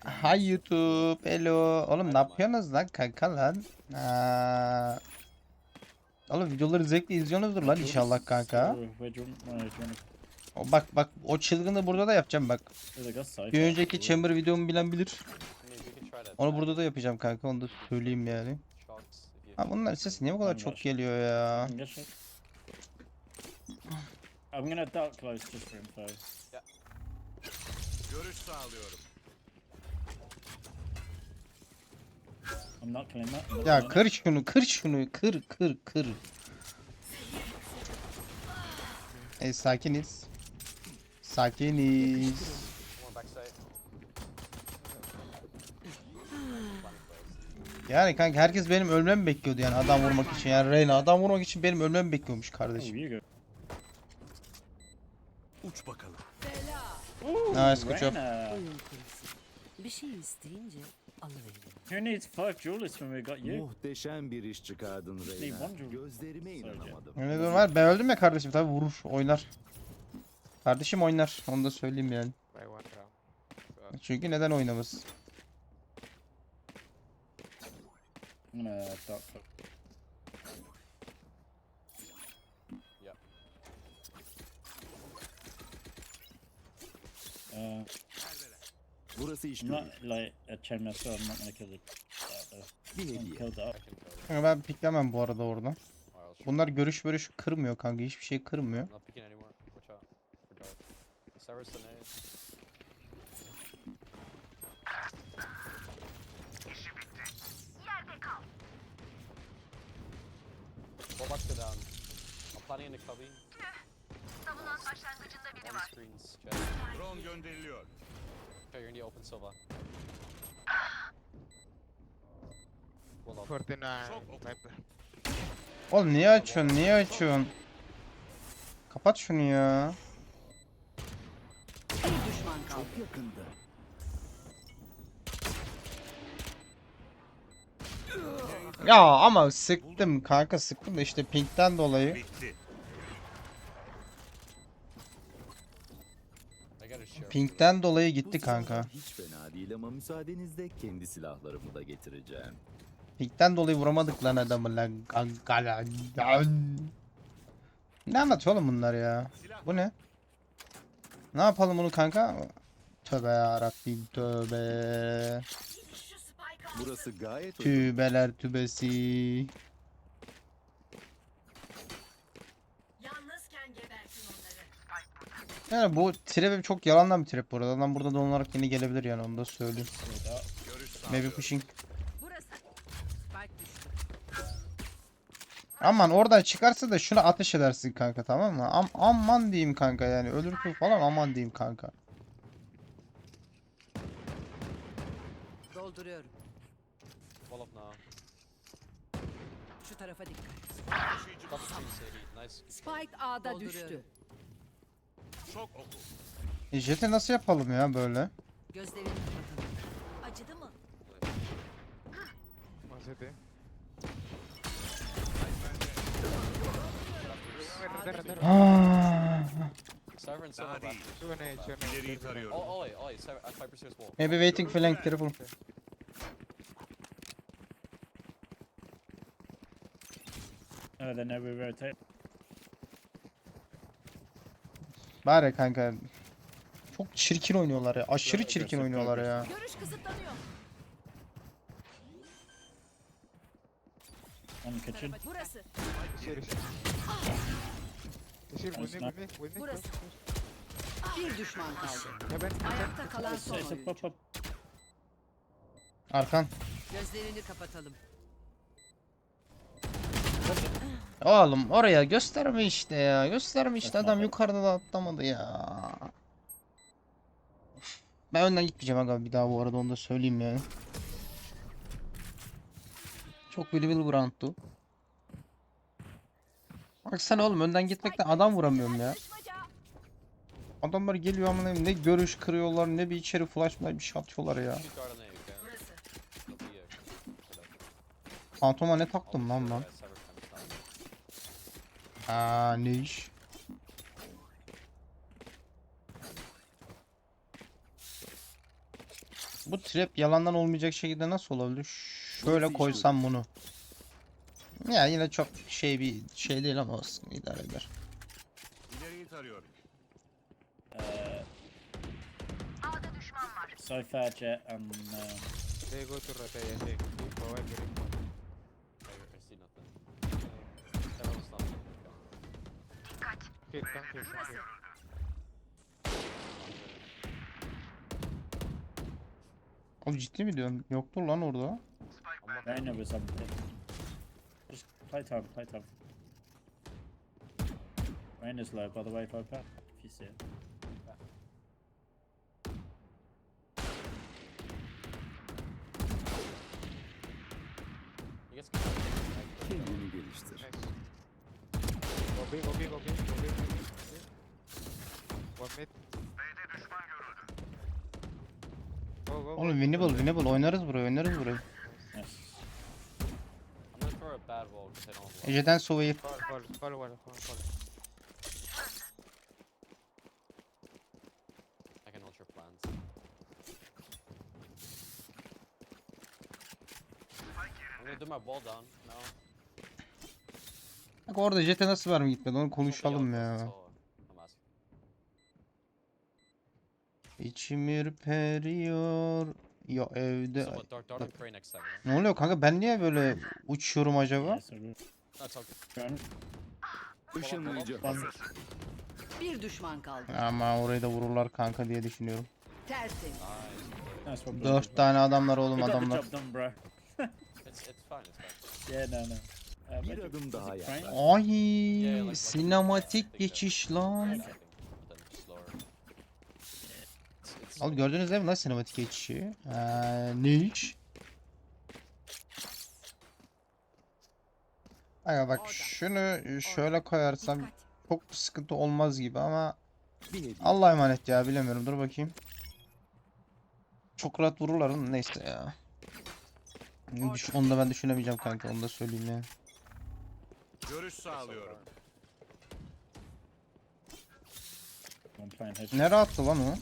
Hi YouTube. Hello. Oğlum ne yapıyorsunuz lan kanka lan? Aa. Oğlum videoları zevkle izliyorsunuzdur lan inşallah kanka. O bak bak o çılgını burada da yapacağım bak. Bir önceki chamber videomu bilen bilir. Onu burada da yapacağım kanka onu da söyleyeyim yani. Ha bunlar ses niye bu kadar çok geliyor ya? I'm gonna dark close just for info. Görüş sağlıyorum. I'm not killing that. I'm not Ya killing kır şunu kır şunu kır kır kır. E sakiniz. Sakiniz. Yani kanka herkes benim ölmemi bekliyordu yani adam vurmak için. Yani Reyna adam vurmak için benim ölmemi bekliyormuş Oh, kardeşim. you go. Uç bakalım. Nice good job. Reyna. Bir şey isteyince alıveririm. Who needs five duelists when we got you? Muhteşem bir iş çıkardın Reyna. Gözlerime inanamadım. Öyle durum var. Ben öldüm ya kardeşim tabi vurur oynar. Kardeşim oynar onu da söyleyeyim yani. By one round. Çünkü neden oynamaz? I'm gonna dark close. Yep. Uh, Burası iş görür. not like a chain master. I'm not gonna kill the. Uh, Bir the hediye. kill the. Kanka ben piklemem bu arada oradan. Bunlar görüş görüş kırmıyor kanka hiçbir şey kırmıyor. I'm not picking anymore. Watch out. For dark. Severus the nade. Four bucks go down. I'm planning in the cubby. On the screens. Jet. Drone gönderiliyor. Okay, you're in the Well up. 49 Çok oku. Viper. Oğlum niye açıyorsun niye açıyorsun? Kapat şunu ya. Bir düşman kaldı. Çok yakında. Ya ama sıktım kanka sıktım da işte pinkten dolayı. Bitti. Pinkten dolayı gitti kanka. Hiç fena değil ama müsaadenizle kendi silahlarımı da getireceğim. Pinkten dolayı vuramadık lan adamı lan. Ne anlatıyor oğlum bunlar ya? Bu ne? Ne yapalım bunu kanka? Tövbe yarabbim tövbe. Burası gayet. Tübeler tübesi. Yani bu trap çok yalandan bir trap bu arada. Adam burada donanarak yine gelebilir yani onu da söyleyeyim. Maybe pushing. Burası. Spike düştü. Aman oradan çıkarsa da şuna ateş edersin kanka tamam mı? Am aman diyeyim kanka yani ölürsün falan aman diyeyim kanka. Dolduruyorum. Now. Şu tarafa dikkat. Spike A'da düştü. Çok oku. E, Jet'i nasıl yapalım ya böyle? Gözlerini kapatalım. Acıdı mı? One city. Sever and Silva Daha back. değil. Two on. İleriyi tarıyorum. Oh, Sever, uh, wall. Maybe waiting flank careful. Oh, then we rotate. Bari kanka. Çok çirkin oynuyorlar ya. Aşırı çirkin oynuyorlar ya. Görüş kısıtlanıyor. On the kitchen. Burası. Burası. Bir düşman kaldı. close. Heaven, Ayakta kalan son oyuncu. pop. Arkan. Gözlerini kapatalım. Oğlum oraya gösterme işte ya. Gösterme işte adam yukarıda da atlamadı ya. Ben önden gitmeyeceğim aga bir daha bu arada onu da söyleyeyim yani. Çok billable bir roundtu. Baksana oğlum önden gitmekten adam vuramıyorum ya. Adamlar geliyor koyayım, ne görüş kırıyorlar ne bir içeri flash bir şey atıyorlar ya. Shoot guard on A, okay? Burası. It'll be a- Fantoma ne taktım lan ben? show that Sever comes down. Aa ne iş? Bu trap yalandan olmayacak şekilde nasıl olabilir? Şöyle koysam bunu. Ya yine çok şey bir şey değil ama olsun idare eder. İleriyi tarıyorum. Cypher, Jet, and um, They go to Don't hit. Oğlum ciddi mi diyorsun? Yoktur lan orada. Was on pit. Just play time, play time. Reyna's low, by the way, Viper. If you see it. Kendini geliştir. Nice. Go B, go B, go B, go B, go. One. Go, go, go. Oğlum winnable winnable oynarız burayı oynarız burayı. I'm gonna throw a bad wall because I don't have wall. Ece'den Sova'yı Fall, fall, fall, fall, fall, fall. I can ult your plans. I'm gonna do my wall down now. Bak orada Jet'e nasıl vermi gitmedi onu konuşalım ya. İçim ürperiyor. Ya evde. Ne oluyor kanka ben niye böyle uçuyorum acaba? Işınlayıcı. Bir düşman kaldı. Ama orayı da vururlar kanka diye düşünüyorum. Dört tane adamlar oğlum adamlar. Yeah, no, no. Bir adım daha yaklaş. Ay sinematik geçiş lan. Al gördünüz değil mi lan sinematik geçişi? Ee, ne hiç? Aga bak şunu şöyle koyarsam çok bir sıkıntı olmaz gibi ama. Allah'a emanet ya bilemiyorum dur bakayım. Çok rahat vururlar neyse ya. Onu da ben düşünemeyeceğim kanka onu da söyleyeyim ya. Görüş sağlıyorum. I'm playing head. Ne rahattı lan o?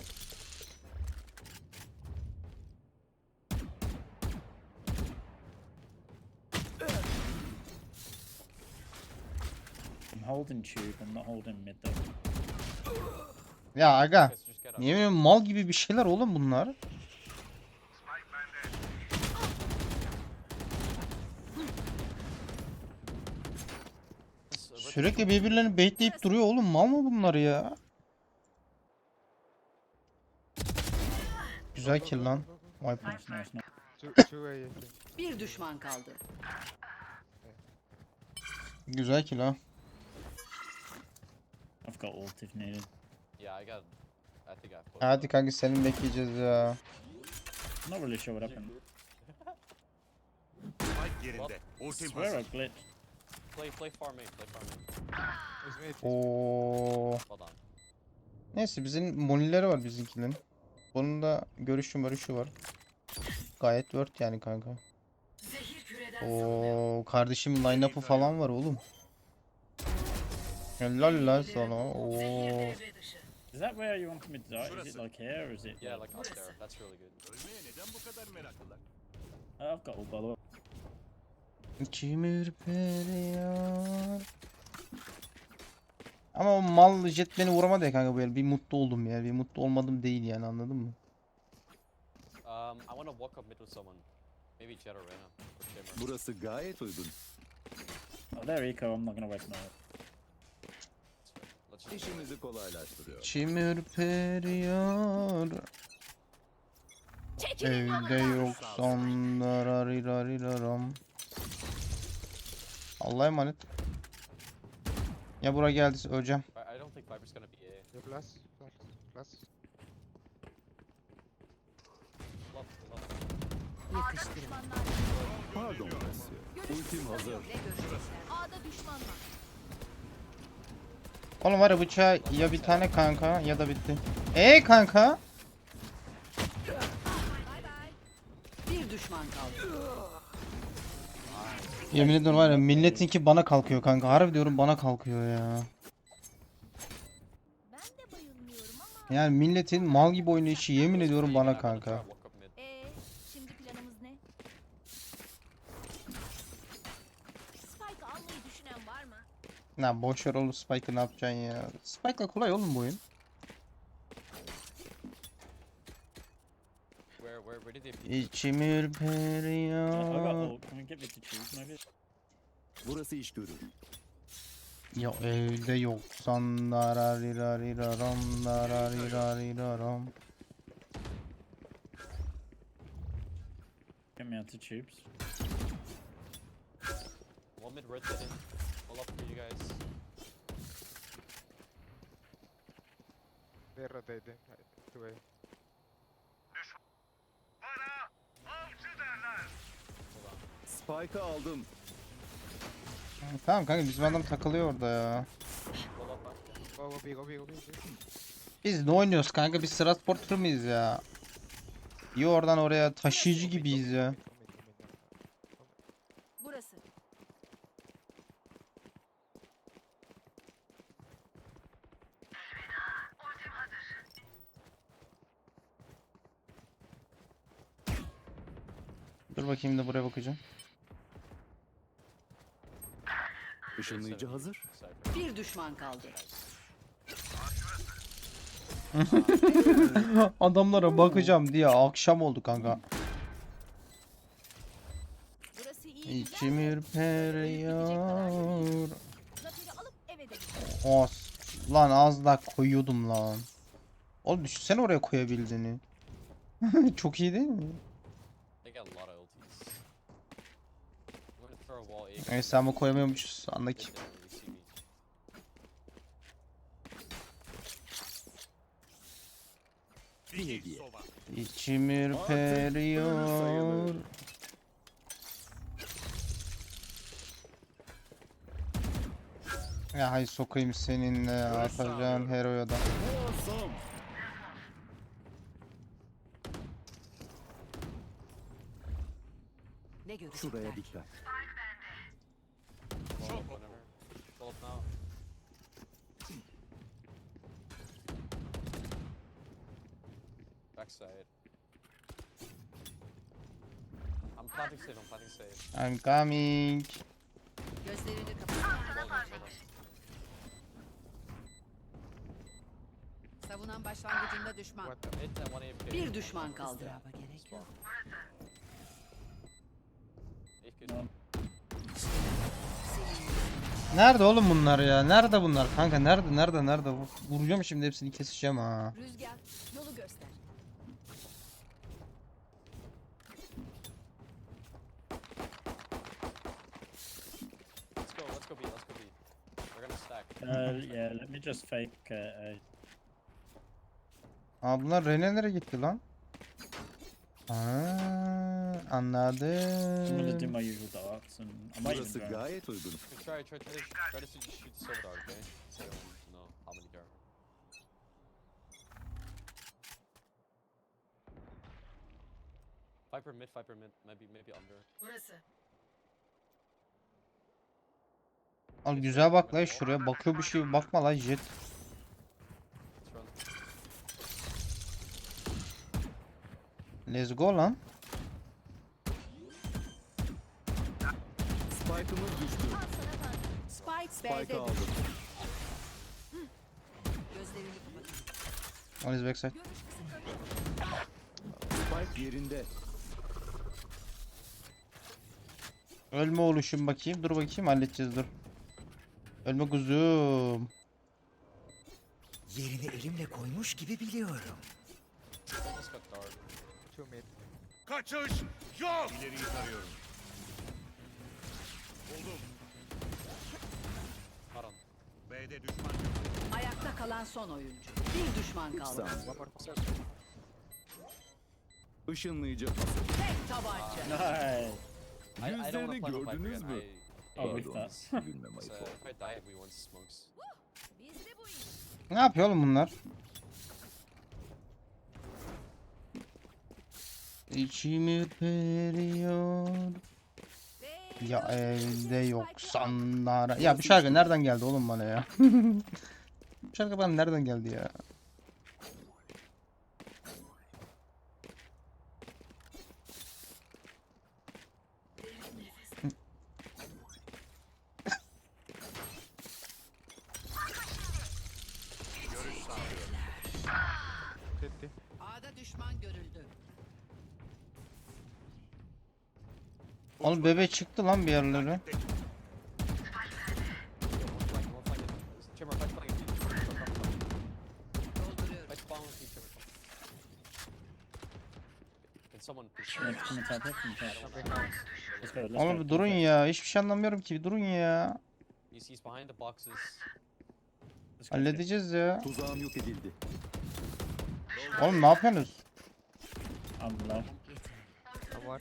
I'm holding tube, I'm not holding mid though. Ya aga. Yemin ederim mal gibi bir şeyler oğlum bunlar. Sürekli birbirlerini baitleyip duruyor oğlum mal mı bunlar ya? Güzel kill lan. Viper. Nice, nice, nice. Two, two A, I think. Bir düşman kaldı. Güzel kill ha. I've got ult if needed. Yeah, I got. I think I put. Hadi kanka senin bekleyeceğiz ya. I'm not really sure what happened. Spike yerinde. Ultim swear I glitched. Play, play farm main, play farm main. Oo. Hold on. Neyse bizim monileri var bizimkinin. Bunun da görüşü görüşü var. Gayet word yani kanka. Oo kardeşim line-up'ı falan var oğlum. Helal lan sana. Oo. Is that where you want me to die? Is it like here or is it? Yeah, like up there. That's really good. Ölmeye neden bu kadar meraklılar? I've got ult by the way. İçim ürperiyor. Ama o mal jet beni vuramadı ya kanka böyle bir mutlu oldum ya. Bir mutlu olmadım değil yani anladın mı? Um, I want to walk up mid with someone. Maybe Jet or Reyna. Or Shimmer. Burası gayet uygun. Oh, there eco, I'm not gonna waste my ult. Let's just. İşimizi kolaylaştırıyor. İçim ürperiyor. Evde yoksan darariraram. Allah'a emanet. Ya bura geldi öleceğim. I, I don't think Viper's gonna be A. The plus, plus, plus. Love, love. yakıştırın. Pardon Monsieur. Ultim hazır. Ne görecekler? A'da düşman var. Oğlum var ya bıçağı ya bir tane kanka ya da bitti. Ee kanka? Bir düşman kaldı. Yemin ediyorum var ya milletinki bana kalkıyor kanka. Harbi diyorum bana kalkıyor ya. Yani milletin mal gibi oynayışı yemin ediyorum bana kanka. Ee, şimdi ne? Spike boşver oğlum Spike'ı ne yapacaksın ya? Spike'la kolay oğlum bu oyun. Did they? İçim I got ürperiyor. ult. Can we get me to choose maybe? Burası iş görür. Ya evde yoksan darariraram darariraram. Get me out to tubes. One mid rotating. All up for you guys. They're rotating. Two way. Spike'ı aldım. Tamam kanka bizim adam takılıyor orada ya. Roll up back. Go, go B, go B, go B. go B. Biz ne oynuyoruz kanka? Biz transporter mıyız ya? İyi oradan oraya taşıyıcı gibiyiz ya. Burası. Dur bakayım da buraya bakacağım. Işınlayıcı hazır. Bir düşman kaldı. Adamlara bakacağım diye akşam oldu kanka. Burası iyi. İçim ürperiyor. Zaferi alıp eve de Os. Lan az daha koyuyordum lan. Oğlum düşünsene oraya koyabildiğini. Çok iyi değil mi? They got a lot of ultis. I'm gonna throw a wall A. Neyse ama koyamıyormuşuz andaki. İçim ürperiyor. Ya hay sokayım seninle atacağın heroya da. Şuraya dikkat. Roll up whenever. Roll up now. Backside. I'm planting safe, I'm planting safe. I'm coming. Gözlerini kapat. Savunan başlangıcında düşman. Mid and one. Bir düşman kaldı. gerek yok. Nerede oğlum bunlar ya? Nerede bunlar kanka? Nerede nerede nerede? Vur- Vuracağım şimdi hepsini keseceğim ha. Rüzgar yolu göster. Let's go, let's go B, let's go B. We're gonna stack. Uh, yeah, let me just fake. Uh, uh, Aa bunlar Rene nereye gitti lan? Aa, I'm gonna do anladım. my usual darts, and I might Burası even go. gayet uygun. Try, try, try, try to shoot shoot the silver dart, okay? So know how many there are. Viper mid, Viper mid, maybe, maybe under. Burası. Al güzel bak lan şuraya. Bakıyor bir şey bakma lan jet. Let's go lan. Spike'ımız düştü. Spike, Spike'ı B'de aldım. gözlerini kapatın. On his backside. Görüş kısıtlanıyor. Spike yerinde. Ölme oluşum bakayım. Dur bakayım halledeceğiz dur. Ölme kuzum. Yerini elimle koymuş gibi biliyorum. Kaçış yok. İleriyi tarıyorum. Buldum. On. B'de düşman yok. Ayakta kalan son oyuncu. Bir düşman kaldı. Işınlayıcı. Tek tabanca. Nice. I, I don't Yüzlerini play on gördünüz mü? I, Oh, ayıp oldu. Ne yapıyor oğlum bunlar? İçim ürperiyor. Ya evde yoksanlar. Ya bu şarkı nereden geldi oğlum bana ya? bu şarkı bana nereden geldi ya? Oğlum bebe çıktı lan bir yerlere. One flank, one flank. Chamber, flash flank. Dolduruyorum. Flash spawn with you, Chamber. Can someone please? Can I, can I tap it? Can you tap it? Let's go, let's Oğlum bir durun ya. Hiçbir şey anlamıyorum ki. Bir durun ya. Halledeceğiz ya. Tuzağım yok edildi. Oğlum ne yapıyorsunuz? Tam var.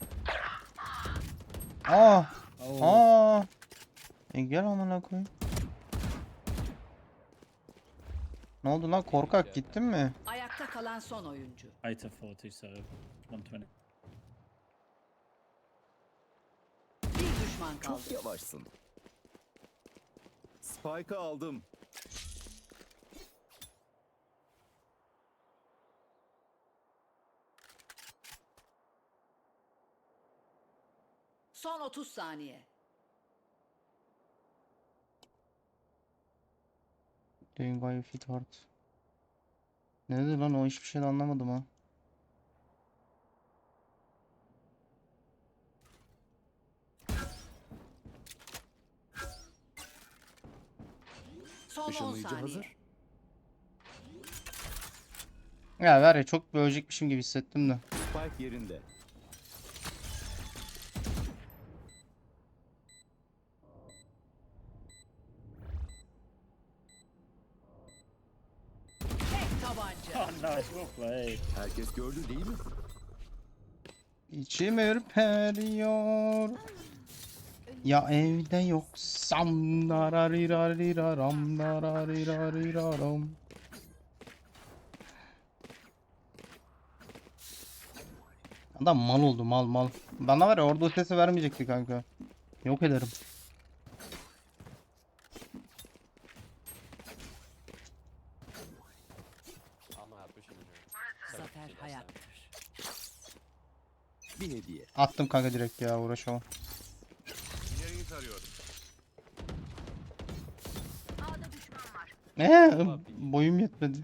Aa. Oh, Aa. E gel amına koyayım. Ne oldu lan korkak gittin mi? Ayakta kalan son oyuncu. of 40, so 120. Bir düşman kaldı. Çok yavaşsın. Spike'ı aldım. Son 30 saniye. Doing why you fit hard. Ne dedi lan o hiçbir şey anlamadım ha. Son 10 Işınlayıcı saniye. hazır. Ya ver ya çok bölecekmişim gibi hissettim de. Spike yerinde. Tek tabanca. Oh, played. Herkes gördü değil mi? İçim ürperiyor. Ya evde yoksam darariraram darariraram. Adam mal oldu mal mal. Bana var ya orada o sesi vermeyecekti kanka. Yok ederim. I'm not pushing in here. Zafer Last time. hayattır. Bir hediye. Attım kanka direkt ya uğraşamam. İleriyi tarıyorum. Eee boyum yetmedi.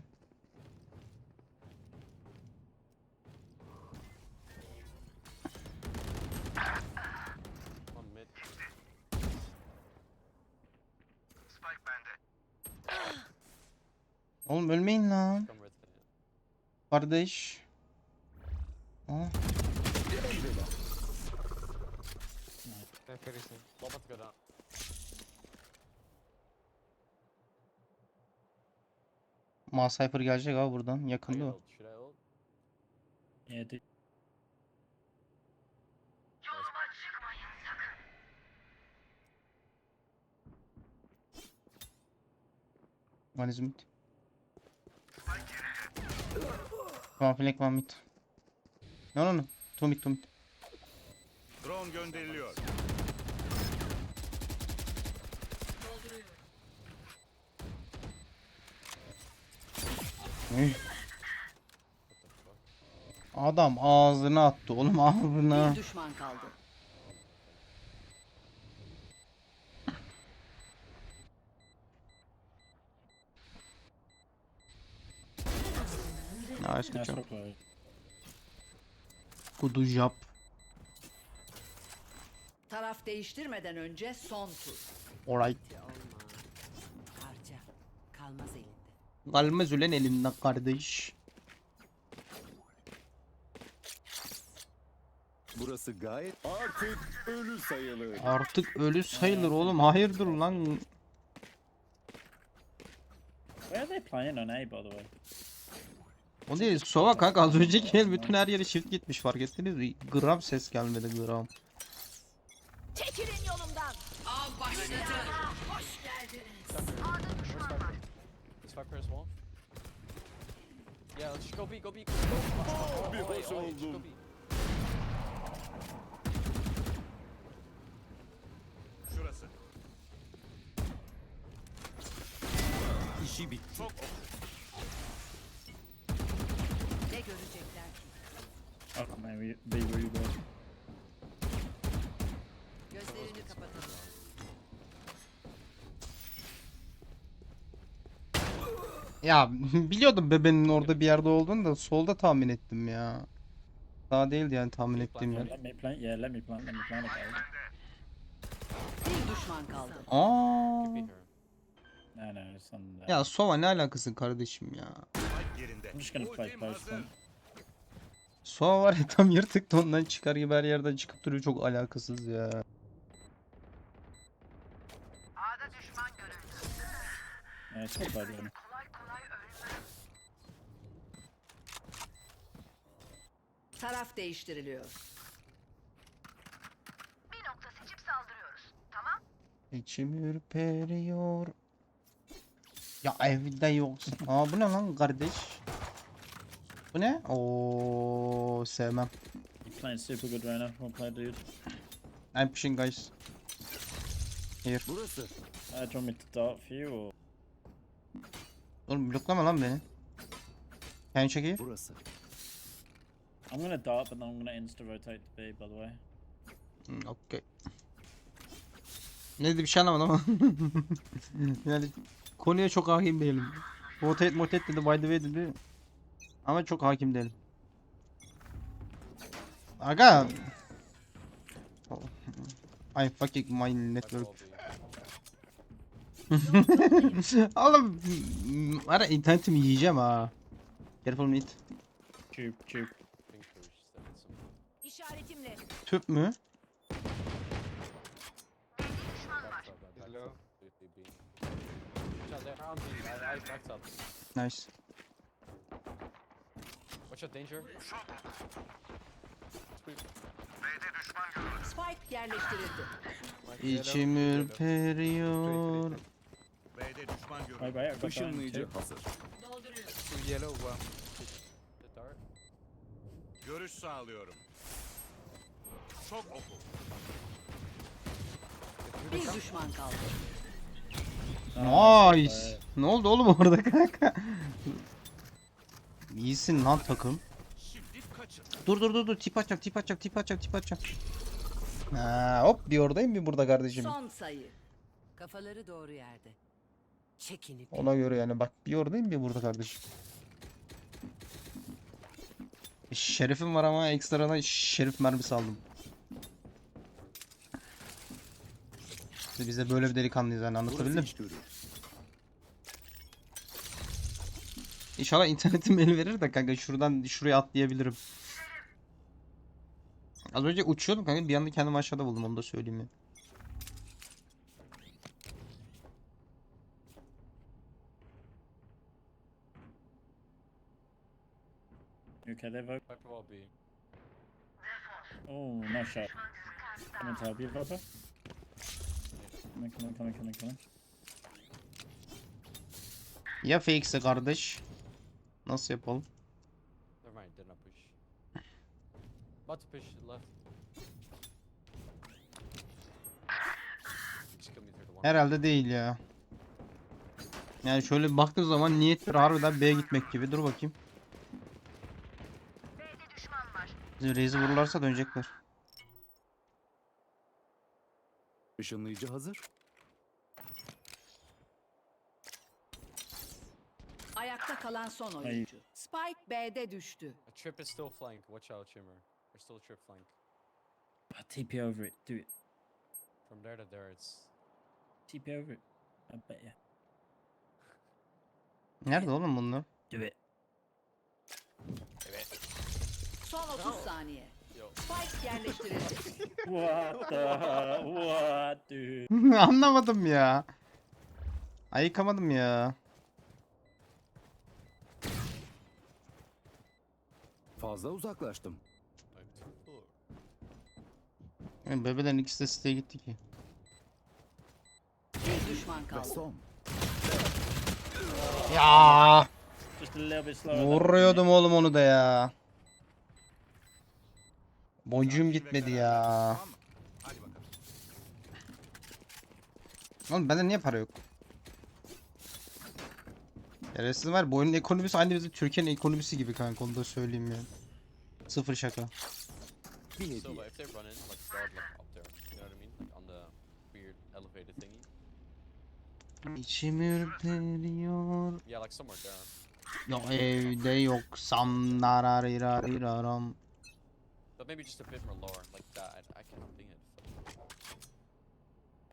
Oğlum ölmeyin lan. Kardeş. Aa, To go down. Ma Cypher gelecek abi buradan. Yakında o. dude. One is mid. One flank one mid. No no no. Two mid two mid. Drone gönderiliyor. Üh. Adam ağzına attı oğlum ağzına. Bir düşman kaldı. Nice good Nice, job. Good job. Taraf değiştirmeden önce son tur. Alright. Olma. Harca. Kalmaz elinde. Kalmaz ulan elinden kardeş. Burası gayet artık ölü sayılır. Artık ölü sayılır oğlum. Hayırdır lan. Where are they playing on A, by the way? O değil. Sova kanka az önceki el bütün her yere shift gitmiş fark ettiniz mi? Gram ses gelmedi gram. Go B, go B. Oh, bir hoş oldum. Şurası. İşi bitti. Çok Ne görecekler ki? Oh man, we be really good. Gözlerini kapatalım. Ya biliyordum bebenin orada bir yerde olduğunu da solda tahmin ettim ya. Daha değildi yani tahmin ettiğim yer. let me plant. Yeah, let me plant. Let me plant it. guys. Bir düşman kaldı. Aa. No, no, it's on there. Ya Sova ne alakası kardeşim ya. I'm just gonna play post. Sova var ya tam yırtık da ondan çıkar gibi her yerden çıkıp duruyor çok alakasız ya. Yeah, it's then. Taraf değiştiriliyor. İçim ürperiyor. Ya evde yoksun. Aa bu ne lan kardeş? Bu ne? Oo sevmem. You're playing super good right now. One play, dude. I'm pushing guys. Burası. Uh, do you want me to dart for you or? Oğlum bloklama lan beni. Can check here? Burası. I'm gonna dart, but then I'm gonna insta rotate to B. By the way. Hmm, okay. Ne dedi bir şey anlamadım ama. yani konuya çok hakim değilim. Rotate motate dedi by the way dedi. Ama çok hakim değilim. Aga. I fucking my network. Oğlum var ya internetimi yiyeceğim ha. Careful mid. Tube, tube. Backed up. Nice. Watch out, danger. Spike yerleştirildi. İçim ürperiyor. B'de düşman görüldü. Işınlayıcı two. hazır. Yellow, one. The dart. Görüş sağlıyorum. Çok oku. Bir düşman kaldı. Nice. Ne oldu oğlum orada kanka? İyisin lan takım. Dur dur dur dur tip atacağım tip atacağım tip atacağım tip atacağım. Ha, hop bir oradayım bir burada kardeşim. Son sayı. Kafaları doğru yerde. Çekinip. Ona göre yani bak bir oradayım bir burada kardeşim. Şerifim var ama ekstradan şerif mermisi aldım. İşte Biz de böyle bir delikanlıyız yani anlatabildim. İnşallah internetim el verir de kanka şuradan şuraya atlayabilirim. Az önce uçuyordum kanka bir anda kendimi aşağıda buldum onu da söyleyeyim ya. Might well be. Oh, nice shot. Come on, top you, Papa. Come on, come on, come on, come on, come on. Ya fake'se kardeş. Nasıl yapalım? Never mind, did not push. To push left. Herhalde değil ya. Yani şöyle bir baktığım zaman niyetleri harbiden B'ye gitmek gibi. Dur bakayım. Bizi Raze'i vururlarsa dönecekler. Işınlayıcı hazır. Ayakta kalan son oyuncu. Spike B'de düştü. A trip is still flank. Watch out, Shimmer. There's still a trip flank. Ah, TP over it. Do it. From there to there, it's TP over it. I bet you. Nerede oğlum bunlar? Do it. Son 30 saniye. Spike yerleştirildi. What the? What, dude? Anlamadım ya. Ayıkamadım ya. Fazla uzaklaştım. Yani Bebelerin ikisi de siteye gitti ki. Bir düşman Ve kaldı. son. Ya Just a little bit slower. than- vuruyordum oğlum onu da ya. Boncuğum gitmedi ya. Oğlum bende niye para yok? Şerefsiz var. Bu oyunun ekonomisi aynı bizim Türkiye'nin ekonomisi gibi kanka onu da söyleyeyim ya. Sıfır şaka. İçim ürperiyor. Ya evde yoksam narariraram. But maybe just a bit more lower, like that. I, I cannot ping it.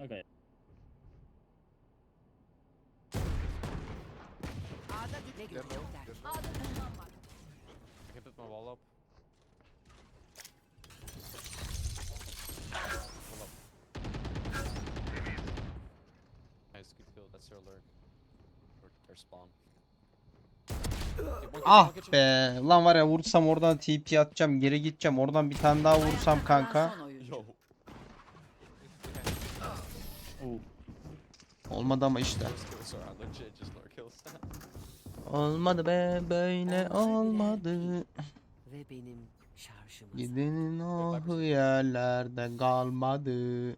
Okay. A'da ne görecekler? A'da. I can put my wall up. Pull up. Nice, good kill. That's their alert. Or their spawn. Ah be. Lan var ya vursam oradan TP atacağım. Geri gideceğim. Oradan bir tane daha vursam kanka. Olmadı ama işte. Olmadı be böyle olmadı. Ve benim şarjım Gidenin o yerlerde kalmadı.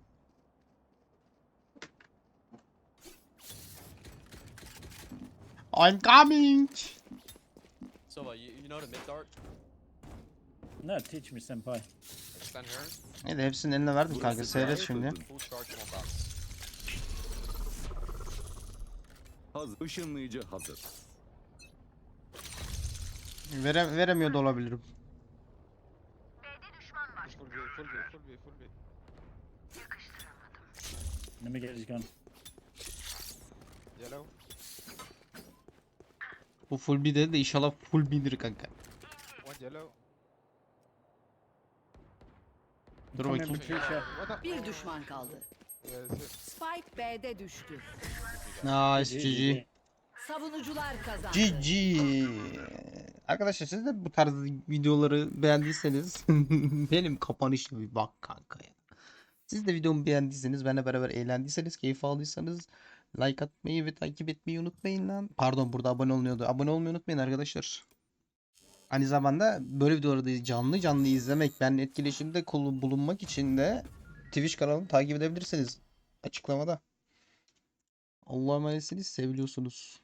I'm coming. So, uh, you, you know the mid dart? No, teach me senpai. Like, stand here. Ne de hepsinin eline verdim kanka seyret şimdi. Full charge. Hazır. Işınlayıcı hazır. Vere, veremiyor da olabilirim. Full B, full B, full B, full B. Let me get his gun. Yellow. Bu full bir dedi de inşallah full bindir kanka. Dur bakayım. What the? Bir düşman kaldı. Spike B'de düştü. Nice GG. Savunucular kazandı. GG. Arkadaşlar siz de bu tarz videoları beğendiyseniz benim kapanışla bir bak kanka ya. Siz de videomu beğendiyseniz benimle beraber eğlendiyseniz keyif aldıysanız like atmayı ve takip etmeyi unutmayın lan. Pardon burada abone olmuyordu. Abone olmayı unutmayın arkadaşlar. Aynı zamanda böyle videoları canlı canlı izlemek, ben etkileşimde bulunmak için de Twitch kanalını takip edebilirsiniz. Açıklamada. Allah'a emanetsiniz, seviliyorsunuz.